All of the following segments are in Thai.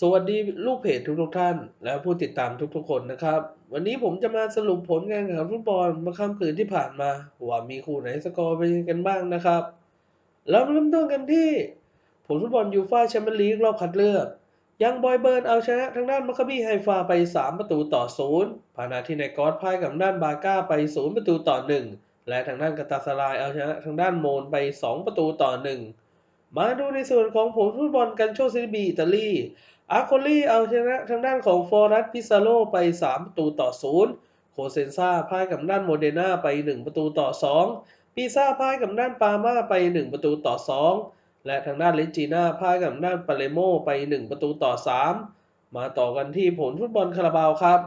สวัสดีลูกเพจทุกๆท่าน และผู้ติดตามทุกๆคนนะครับ วันนี้ผมจะมาสรุปผลการแข่งขันฟุตบอลเมื่อค่ำคืนที่ผ่านมา ว่ามีคู่ไหนสกอร์เป็นยังกันบ้างนะครับ เราเริ่มต้นกันที่ ผลฟุตบอลยูฟ่าแชมเปี้ยนลีกรอบคัดเลือก ยังบอยเบิร์นเอาชนะทางด้านมัคคาบีไฮฟาไป 3 ประตูต่อ0ขณะที่ในกอสพ่ายกับด้านบาก้าไป 0 ประตูต่อ 1 และทางด้านกาตาสลายเอาชนะทางด้านโมนไป 2 ประตูต่อ 1 มาดูในส่วนของผลฟุตบอลกันโชซิลิบีอิตาลี อาร์โคลีเอาชนะทางด้านของฟอรัสพิซาโลไป 3 ประตูต่อ 0 โคเซนซาพ่ายกับด้านโมเดนาไป 1 ประตูต่อ 2ปีซาพ่ายกับด้านปามาไป 1 ประตูต่อ 2 และทางด้านเลจิน่าพ่ายกับด้านปาเลโมไป 1 ประตูต่อ 3 มาต่อกันที่ผลฟุตบอลคาราบาวครับ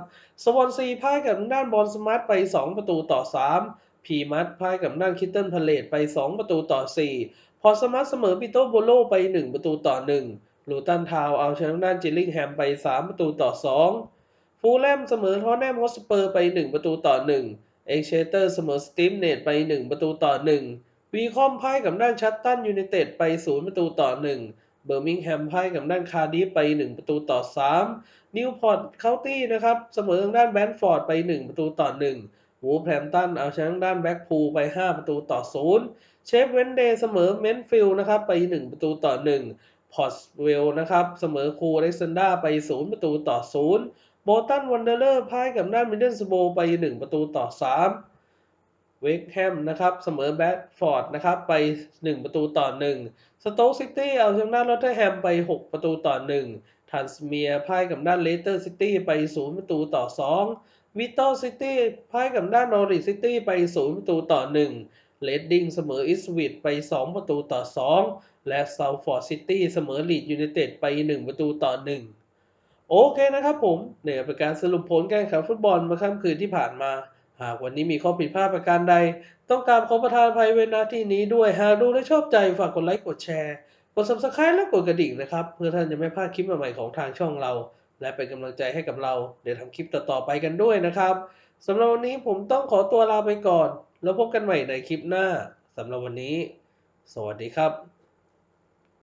สวอนซีพ่ายกับด้านบอลสมาร์ทไป 2 ประตูต่อ 3พีมัตพ่ายกับด้านคิตเติลพาเลตไป 2 ประตูต่อ 4 พอสมาร์ทเสมอปิโตโบโลไป 1 ประตูต่อ 1 ลูตันทาวเอาชนะด้านจิลลิงแฮมไป 3 ประตูต่อ 2 ฟูลแลมเสมอทอแนมฮอสเปอร์ไป 1 ประตูต่อ 1 เอ็กเชเตอร์เสมอสตีมเนตไป 1 ประตูต่อ 1 วีคอมพ่ายกับด้านชัตตันยูไนเต็ดไป 0 ประตูต่อ 1 เบอร์มิงแฮมพ่ายกับด้านคาร์ดิฟไป 1 ประตูต่อ 3 นิวพอร์ตเคาน์ตี้นะครับเสมอทางด้านแบนฟอร์ดไป 1 ประตูต่อ 1 วูฟแฮมตันเอาชนะทางด้านแบ็กพูลไป 5 ประตูต่อ 0 เชฟเวนเดย์เสมอเมนฟิลนะครับไป 1 ประตูต่อ 1 พอร์เวลนะครับเสมอคูอเล็กซานดาไป 0 ประตูต่อ 0 โบตันวันเดอร์เลอร์พ่ายกับด้านมิดเดิลสโบไป 1 ประตูต่อ 3 เวกแฮมนะครับเสมอแบดฟอร์ดนะครับไป 1 ประตูต่อ 1 สโต๊กซิตี้เอาชนะด้านลอตเทอร์แฮมไป 6 ประตูต่อ 1 ทันสเมียพ่ายกับด้านเลสเตอร์ซิตี้ไป 0 ประตูต่อ 2 วิตตอร์ซิตี้พ่ายกับด้านนอริซิตี้ไป 0 ประตูต่อ 1 เลดดิงเสมออิสวิตไป 2 ประตูต่อ 2 และเซาฟอร์ดซิตี้เสมอลีดยูไนเต็ดไป 1 ประตูต่อ 1 โอเคนะครับผมเนี่ยเป็นการสรุปผลการแข่งขันฟุตบอลเมื่อค่ำคืนที่ผ่านมา หากวันนี้มีข้อผิดพลาดประการใด ต้องการขอประทานภัยเวนาที่นี้ด้วย หากดูและชอบใจฝากกดไลค์กดแชร์ กด subscribe และกดกระดิ่งนะครับ เพื่อท่านจะไม่พลาดคลิปใหม่ๆของทางช่องเรา และเป็นกำลังใจให้กับเรา เดี๋ยวทำคลิปต่อๆไปกันด้วยนะครับสำหรับวันนี้ผมต้องขอตัวลาไปก่อน แล้วพบกันใหม่ในคลิปหน้าสำหรับวันนี้ สวัสดีครับ